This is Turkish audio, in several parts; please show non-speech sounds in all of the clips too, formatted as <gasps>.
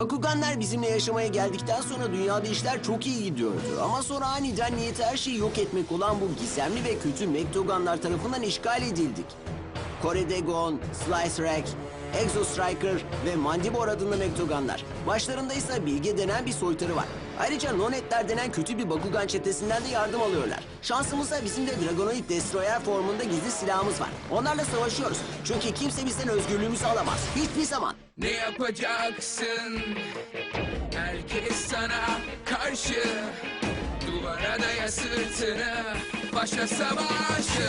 Bakuganlar bizimle yaşamaya geldikten sonra dünyada işler çok iyi gidiyordu. Ama sonra aniden niyeti her şeyi yok etmek olan bu gizemli ve kötü Mektoganlar tarafından işgal edildik. Kore'de Gon, Slice Rack, Exo Striker ve Mandibor adında Mektoganlar. Başlarında ise Bilge denen bir soytarı var. Ayrıca Nonetler denen kötü bir Bakugan çetesinden de yardım alıyorlar. Şansımızsa bizim de Dragonoid Destroyer formunda gizli silahımız var. Onlarla savaşıyoruz. Çünkü kimse bizden özgürlüğümüzü alamaz. Hiçbir zaman. Ne yapacaksın? Herkes sana karşı Duvara daya sırtını Başla savaşı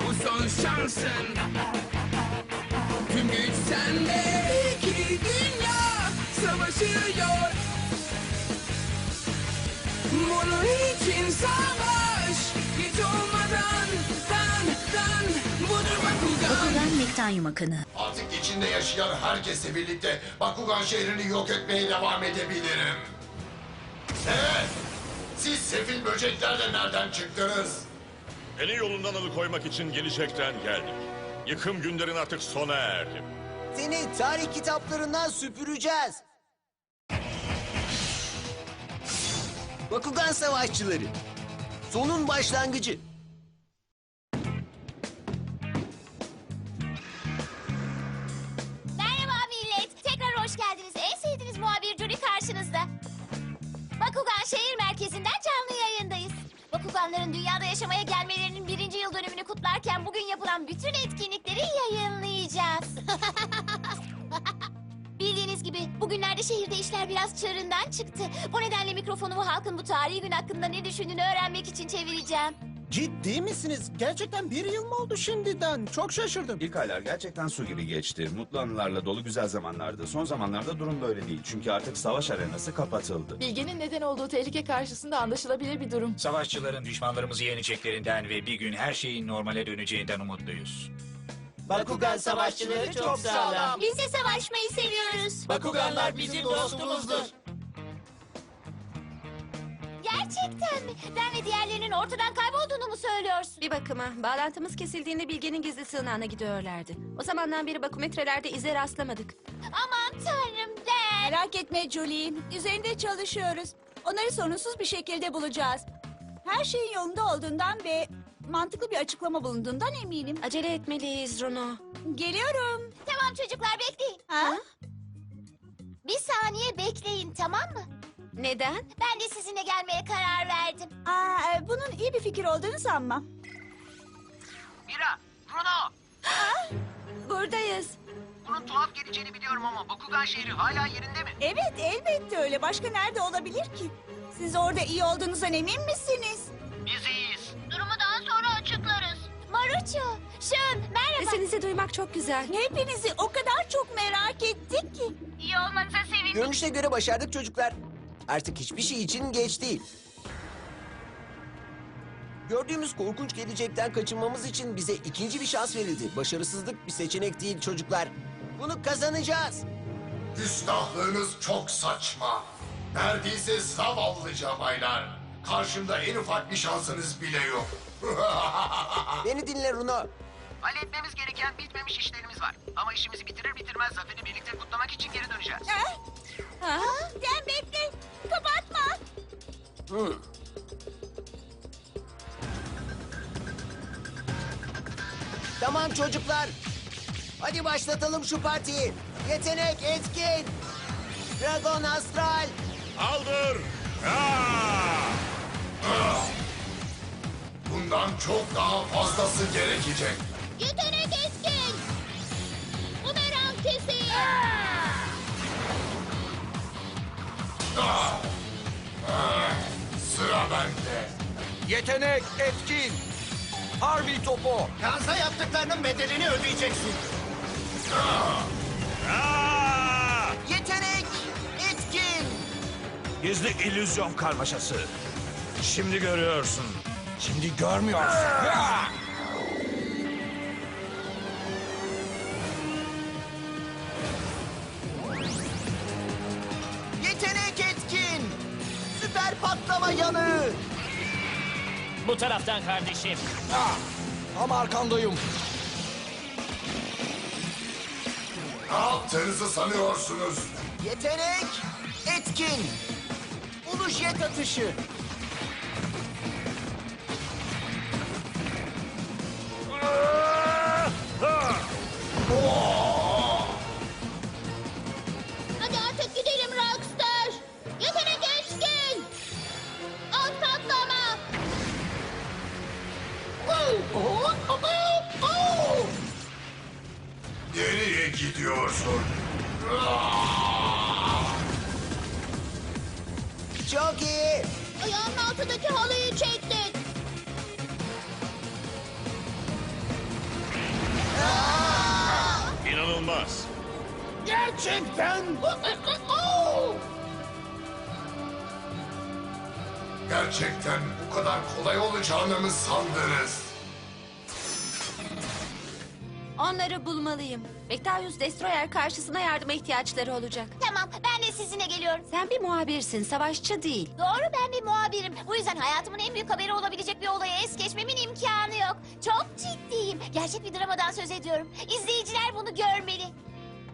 Bu son şansın Tüm güç sende İki dünya savaşıyor Bunun için savaş Hiç olmadan Dan dan Budur Bakugan Bakugan Mektanyum akını. Artık içinde yaşayan herkesle birlikte Bakugan şehrini yok etmeye devam edebilirim. Evet. Siz sefil böcekler de nereden çıktınız? Beni yolundan alıkoymak için gelecekten geldik. Yıkım günlerin artık sona erdi. Seni tarih kitaplarından süpüreceğiz. Bakugan Savaşçıları. Sonun başlangıcı. Merhaba millet. Tekrar hoş geldiniz. En sevdiğiniz muhabir Jory karşınızda. Bakugan şehir merkezinden canlı yayındayız. Bakuganların dünyada yaşamaya gelmelerinin birinci yıl dönümünü kutlarken bugün yapılan bütün etkinlikleri yayınlayacağız. <laughs> Bildiğiniz gibi bugünlerde şehirde işler biraz çığırından çıktı. Bu nedenle mikrofonumu halkın bu tarihi gün hakkında ne düşündüğünü öğrenmek için çevireceğim. Ciddi misiniz? Gerçekten bir yıl mı oldu şimdiden? Çok şaşırdım. İlk aylar gerçekten su gibi geçti. Mutlu anılarla dolu güzel zamanlardı. Son zamanlarda durum böyle değil. Çünkü artık savaş arenası kapatıldı. Bilgenin neden olduğu tehlike karşısında anlaşılabilir bir durum. Savaşçıların düşmanlarımızı yeneceklerinden ve bir gün her şeyin normale döneceğinden umutluyuz. Bakugan savaşçıları çok sağlam. Biz de savaşmayı seviyoruz. Bakuganlar bizim dostumuzdur. Gerçekten mi? Ben ve diğerlerinin ortadan kaybolduğunu mu söylüyorsun? Bir bakıma bağlantımız kesildiğinde Bilge'nin gizli sığınağına gidiyorlardı. O zamandan beri bakometrelerde ize rastlamadık. Aman tanrım Den. Merak etme Julie. Üzerinde çalışıyoruz. Onları sorunsuz bir şekilde bulacağız. Her şeyin yolunda olduğundan ve mantıklı bir açıklama bulunduğundan eminim. Acele etmeliyiz Rono. Geliyorum. Tamam çocuklar bekleyin. Ha? Bir saniye bekleyin tamam mı? Neden? Ben de sizinle gelmeye karar verdim. Aa, e, bunun iyi bir fikir olduğunu sanmam. Mira, Bruno. Buradayız. Bunun tuhaf geleceğini biliyorum ama Bakugan şehri hala yerinde mi? Evet elbette öyle. Başka nerede olabilir ki? Siz orada iyi olduğunuzdan emin misiniz? Maruço, Şön, merhaba. Sesinizi duymak çok güzel. Hepinizi o kadar çok merak ettik ki. İyi olmanıza sevindim. Görünüşe göre başardık çocuklar. Artık hiçbir şey için geç değil. Gördüğümüz korkunç gelecekten kaçınmamız için bize ikinci bir şans verildi. Başarısızlık bir seçenek değil çocuklar. Bunu kazanacağız. Küstahlığınız çok saçma. Neredeyse zavallıca baylar. Karşımda en ufak bir şansınız bile yok. <laughs> Beni dinle Runo. Halletmemiz gereken bitmemiş işlerimiz var. Ama işimizi bitirir bitirmez zaferi birlikte kutlamak için geri döneceğiz. Ha? Sen bekle. Kapatma. Hı. Tamam çocuklar. Hadi başlatalım şu partiyi. Yetenek etkin. Dragon Astral. Aldır! Ah! Bundan çok daha fazlası gerekecek. Yetenek etkin. Bumerang kesin. Sıra bende. Yetenek etkin. Harvey topu. Kansa yaptıklarının bedelini ödeyeceksin. Ah! Yetenek etkin. Gizli illüzyon karmaşası. Şimdi görüyorsun. Şimdi görmüyorsun. Yetenek etkin. Süper patlama yanı. Bu taraftan kardeşim. Tam arkandayım. Ne yaptığınızı sanıyorsunuz? Yetenek etkin. Ulu jet atışı. Mı sandınız? Onları bulmalıyım. Vectarius Destroyer karşısına yardıma ihtiyaçları olacak. Tamam ben de sizinle geliyorum. Sen bir muhabirsin, savaşçı değil. Doğru ben bir muhabirim. Bu yüzden hayatımın en büyük haberi olabilecek bir olaya es geçmemin imkanı yok. Çok ciddiyim. Gerçek bir dramadan söz ediyorum. İzleyiciler bunu görmeli.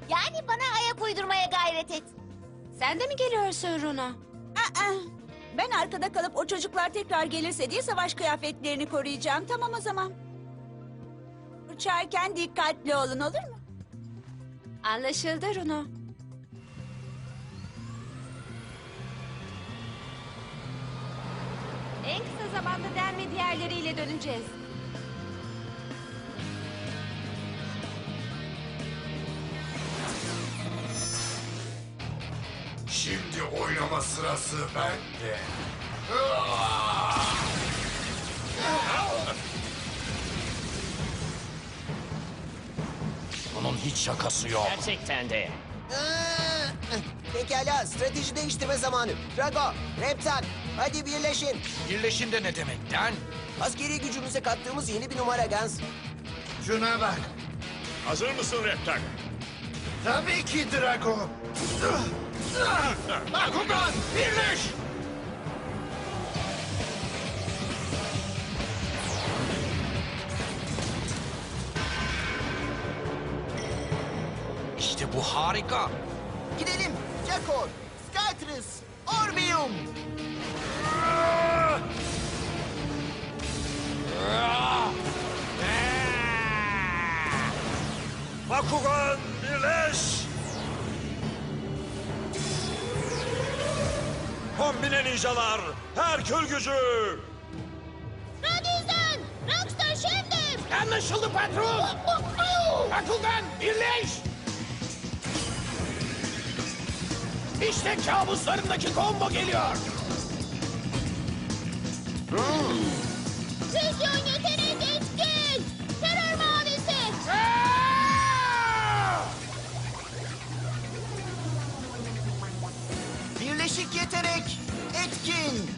Yani bana ayak uydurmaya gayret et. Sen de mi geliyorsun Runo? Aa, ben arkada kalıp o çocuklar tekrar gelirse diye savaş kıyafetlerini koruyacağım. Tamam o zaman. Uçarken dikkatli olun olur mu? Anlaşıldı Runo. En kısa zamanda Den ve diğerleriyle döneceğiz. Oynama sırası bende. Bunun hiç şakası yok. Gerçekten de. Pekala strateji değiştirme zamanı. Drago, Reptak hadi birleşin. Birleşin de ne demek Den? Askeri gücümüze kattığımız yeni bir numara Gans. Şuna bak. Hazır mısın Reptak? Tabii ki Drago. Bakugan birleş! İşte bu harika. Gidelim. Jakor, Skytrus, Orbium. Bakugan birleş! Kombine ninjalar, Herkül gücü! Radizan! Rockstar şimdi! Anlaşıldı patron. Bakugan birleş! İşte kabuslarındaki combo geliyor. Füzyon yetenek Birleşik yetenek etkin.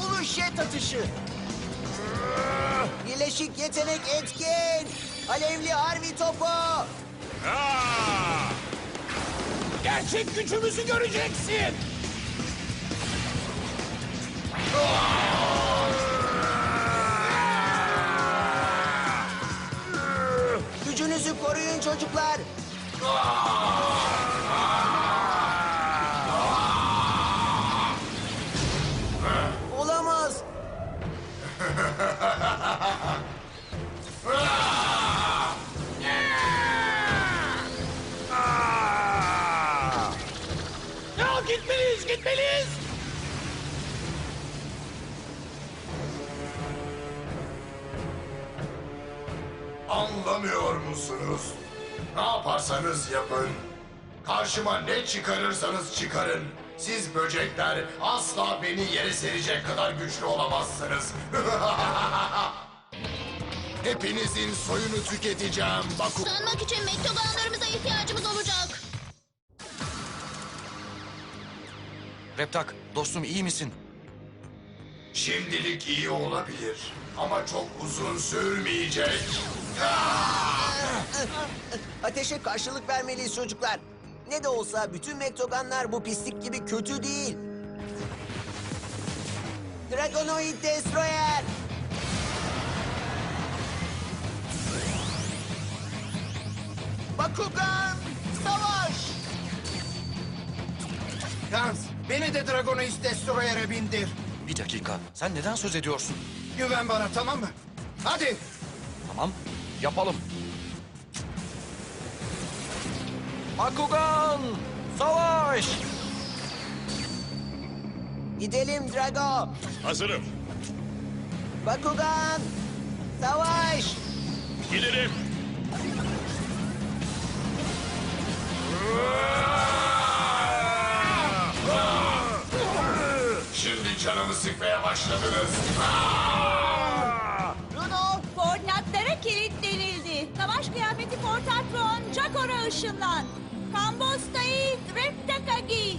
Ulu jet atışı. Birleşik yetenek etkin. Alevli harbi topu. Gerçek gücümüzü göreceksin. Gücünüzü koruyun çocuklar. Yaparsanız yapın. Karşıma ne çıkarırsanız çıkarın. Siz böcekler asla beni yere serecek kadar güçlü olamazsınız. <laughs> Hepinizin soyunu tüketeceğim Baku. Sanmak için mektubanlarımıza ihtiyacımız olacak. Reptak, dostum iyi misin? Şimdilik iyi olabilir. Ama çok uzun sürmeyecek. Ateşe karşılık vermeliyiz çocuklar. Ne de olsa bütün mektoganlar bu pislik gibi kötü değil. Dragonoid Destroyer. Bakugan, savaş. Gans, beni de Dragonoid Destroyer'e bindir. Bir dakika. Sen neden söz ediyorsun? Güven bana tamam mı? Hadi. Tamam. Yapalım. Bakugan! Savaş! Gidelim Drago. Hazırım. Bakugan. Savaş. Gidelim. Şimdi canımı sıkmaya başladınız. Rudolf Savaş kıyafeti Portatron, Jakor'a ışınlan. Kambosta'yı Reptaka giy.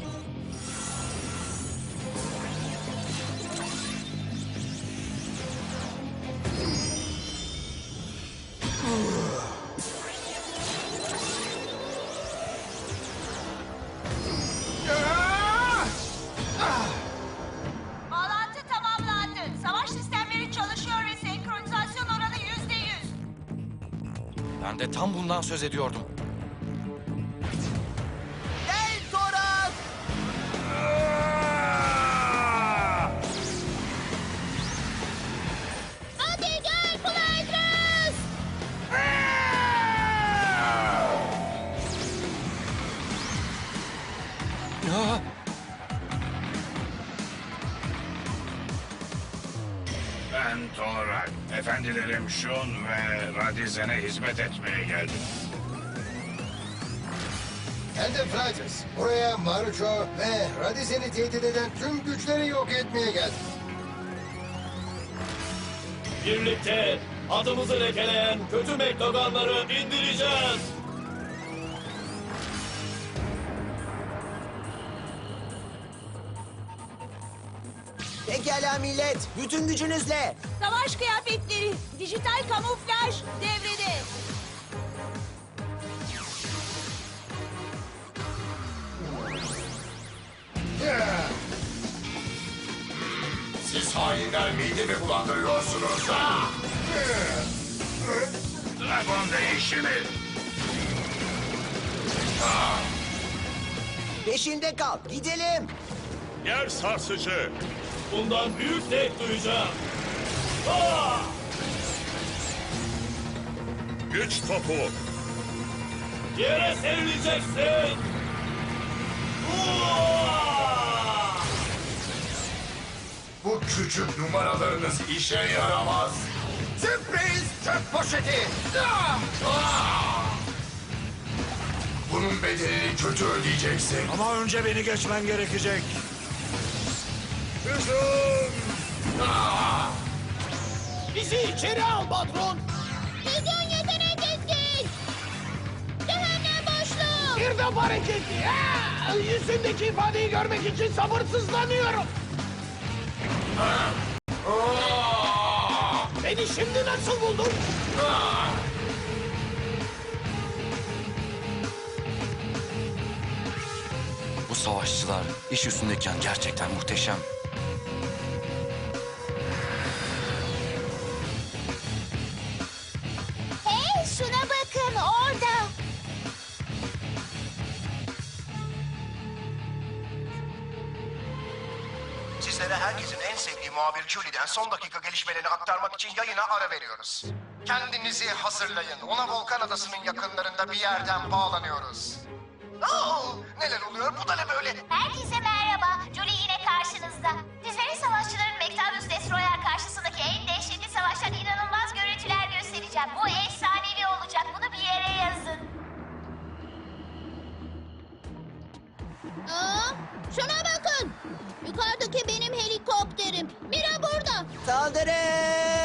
De tam bundan söz ediyordum. Gel Torak. Hadi gel Flytrus! Ya, Ben Torak. Efendilerim Şun ve Radizen'e hizmet etmeye geldim. Elden Fighters, buraya Marucho ve Radizen'i tehdit eden tüm güçleri yok etmeye geldim. Birlikte adımızı lekeleyen kötü mektoganları indireceğiz. Pekala millet. Bütün gücünüzle. Savaş kıyafetleri, dijital kamuflaj devrede. Siz hainler midemi bulandırıyorsunuz. Ha? Dragon değişimi. Peşinde kal. Gidelim. Yer sarsıcı. Bundan büyük zevk duyacağım. Güç topu. Yere serileceksin. Bu küçük numaralarınız işe yaramaz. Sürpriz çöp poşeti. Ah! Bunun bedelini kötü ödeyeceksin. Ama önce beni geçmen gerekecek. Bizi içeri al patron. Vizyon yetenek etkin! Cehennem boşluğu! Bir de hareketli. Ha! Yüzündeki ifadeyi görmek için sabırsızlanıyorum. Beni şimdi nasıl buldun? Bu savaşçılar iş üstündeyken gerçekten muhteşem. Muhabir Julie'den son dakika gelişmelerini aktarmak için yayına ara veriyoruz. Kendinizi hazırlayın. Ona Volkan Adası'nın yakınlarında bir yerden bağlanıyoruz. Aa, neler oluyor? Bu da ne böyle? Herkese merhaba. Julie yine karşınızda. Sizlere savaşçıların Mektavius Destroyer karşısındaki en dehşetli savaştan inanılmaz görüntüler göstereceğim. Bu efsanevi olacak. Bunu bir yere yazın. Aa, şuna bakın. Yukarıdaki benim helikopterim. Mira burada. Saldırın.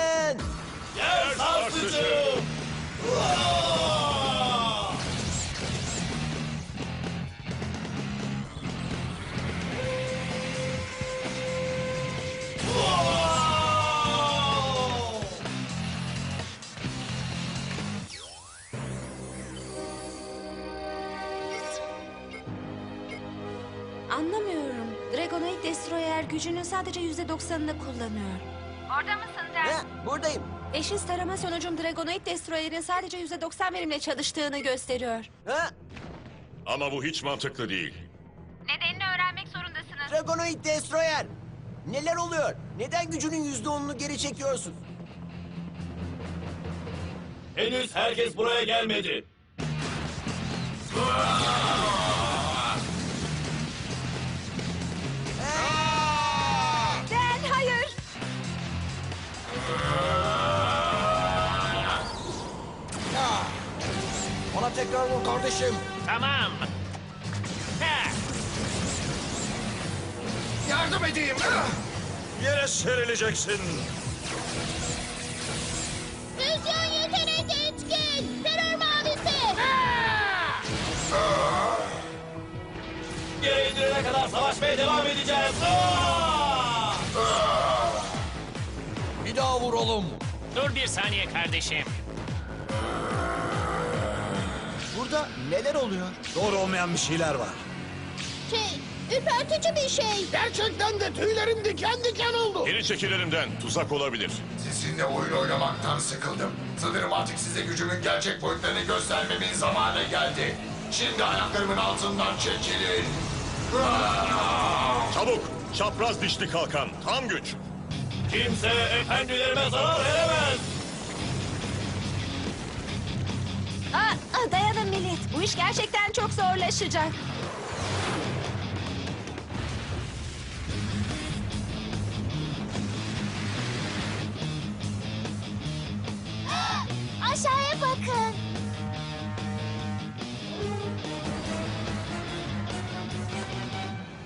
Gücünün sadece yüzde doksanını kullanıyor. Orada mısın Ha, buradayım. Eşiz tarama sonucum Dragonoid Destroyer'in sadece yüzde doksan verimle çalıştığını gösteriyor. Ha? Ama bu hiç mantıklı değil. Nedenini öğrenmek Dragonoid Destroyer! Neler oluyor? Neden gücünün yüzde onunu geri çekiyorsun? Henüz herkes buraya gelmedi. Tekrar vur kardeşim. Tamam. Yardım edeyim. Yere serileceksin. Füzyon yetenek etkin. Terör mavisi. Yere indirene kadar savaşmaya devam edeceğiz. Bir daha vur oğlum. Dur bir saniye kardeşim. Burada neler oluyor? Doğru olmayan bir şeyler var. Şey, ürpertici bir şey. Gerçekten de tüylerim diken diken oldu. Geri çekil elimden. Tuzak olabilir. Sizinle oyun oynamaktan sıkıldım. Sanırım artık size gücümün gerçek boyutlarını göstermemin zamanı geldi. Şimdi ayaklarımın altından çekilin. Çabuk. Çapraz dişli kalkan. Tam güç. Kimse efendilerime zarar veremez. Bu iş gerçekten çok zorlaşacak. <gasps> Aşağıya bakın.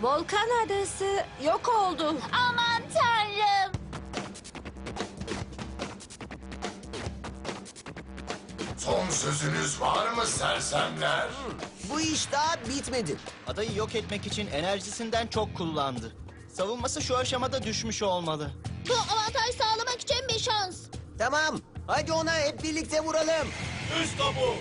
Volkan adası yok oldu. Aman sözünüz var mı sersemler? Bu iş daha bitmedi. Adayı yok etmek için enerjisinden çok kullandı. Savunması şu aşamada düşmüş olmalı. Bu avantaj sağlamak için bir şans. Tamam. Hadi ona hep birlikte vuralım. Üst topu.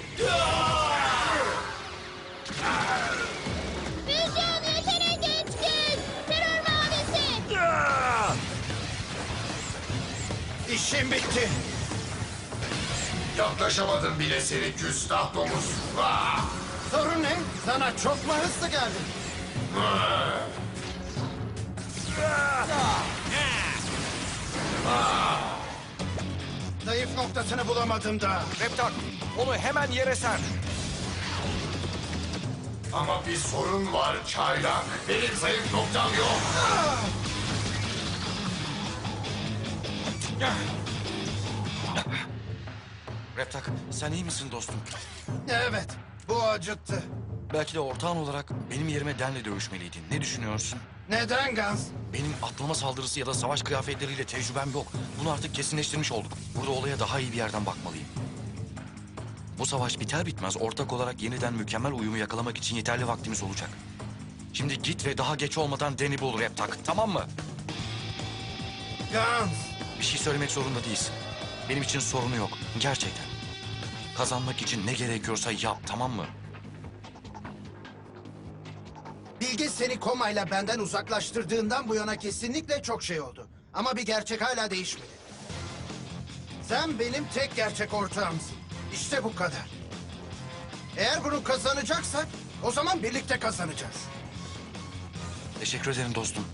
Füzyon yetenek etkin. Terör mavisi. İşim bitti. Yaklaşamadım bile seni küstah domuz. Ah! Sorun ne? Sana çok mu hızlı geldi? Zayıf noktasını bulamadım da. Reptar, onu hemen yere ser. Ama bir sorun var çaylak. Benim zayıf noktam yok. Reptak sen iyi misin dostum? Evet, bu acıttı. Belki de ortağın olarak benim yerime Den'le dövüşmeliydin. Ne düşünüyorsun? Neden Gans? Benim atlama saldırısı ya da savaş kıyafetleriyle tecrübem yok. Bunu artık kesinleştirmiş olduk. Burada olaya daha iyi bir yerden bakmalıyım. Bu savaş biter bitmez ortak olarak yeniden mükemmel uyumu yakalamak için yeterli vaktimiz olacak. Şimdi git ve daha geç olmadan Den'i bul Reptak, tamam mı? Gans! Bir şey söylemek zorunda değilsin. Benim için sorunu yok, gerçekten. Kazanmak için ne gerekiyorsa yap, tamam mı? Bilge seni komayla benden uzaklaştırdığından bu yana kesinlikle çok şey oldu. Ama bir gerçek hala değişmedi. Sen benim tek gerçek ortağımsın. İşte bu kadar. Eğer bunu kazanacaksak o zaman birlikte kazanacağız. Teşekkür ederim dostum.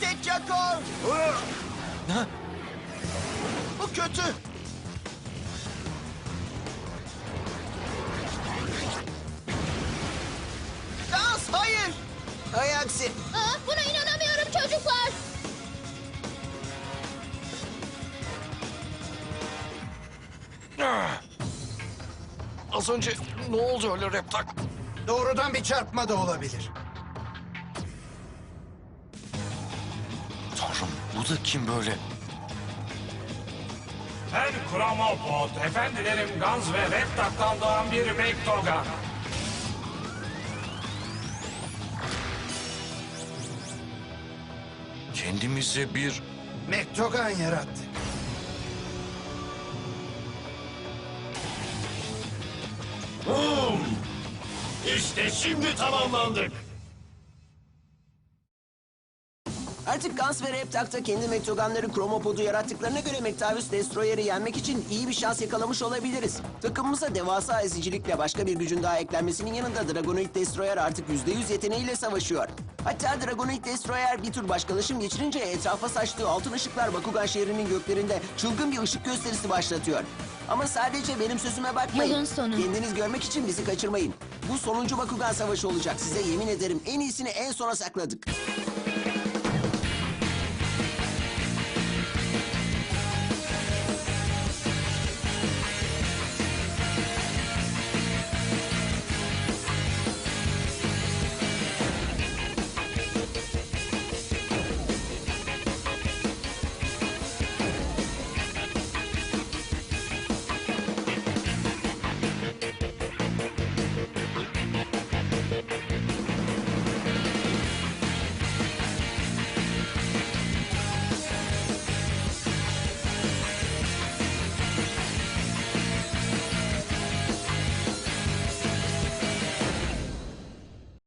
Dikkat et Jakor. Ha? Bu kötü. Dans hayır. Hay aksi. Aa, buna inanamıyorum çocuklar. Az önce ne oldu öyle Reptak? Doğrudan bir çarpma da olabilir. Bu da kim böyle? Ben Kromopod, efendilerim Gans ve Reptak'tan doğan bir Mektogan. Kendimize bir... Mektogan yarattı. Bum! İşte şimdi tamamlandık. Artık Gans ve Reptak da kendi Mektoganları Kromopodu yarattıklarına göre Mektavius Destroyer'i yenmek için iyi bir şans yakalamış olabiliriz. Takımımıza devasa ezicilikle başka bir gücün daha eklenmesinin yanında Dragonoid Destroyer artık %100 yeteneğiyle savaşıyor. Hatta Dragonoid Destroyer bir tür başkalaşım geçirince etrafa saçtığı altın ışıklar Bakugan şehrinin göklerinde çılgın bir ışık gösterisi başlatıyor. Ama sadece benim sözüme bakmayın. Yolun sonu. Kendiniz görmek için bizi kaçırmayın. Bu sonuncu Bakugan savaşı olacak. Size yemin ederim en iyisini en sona sakladık.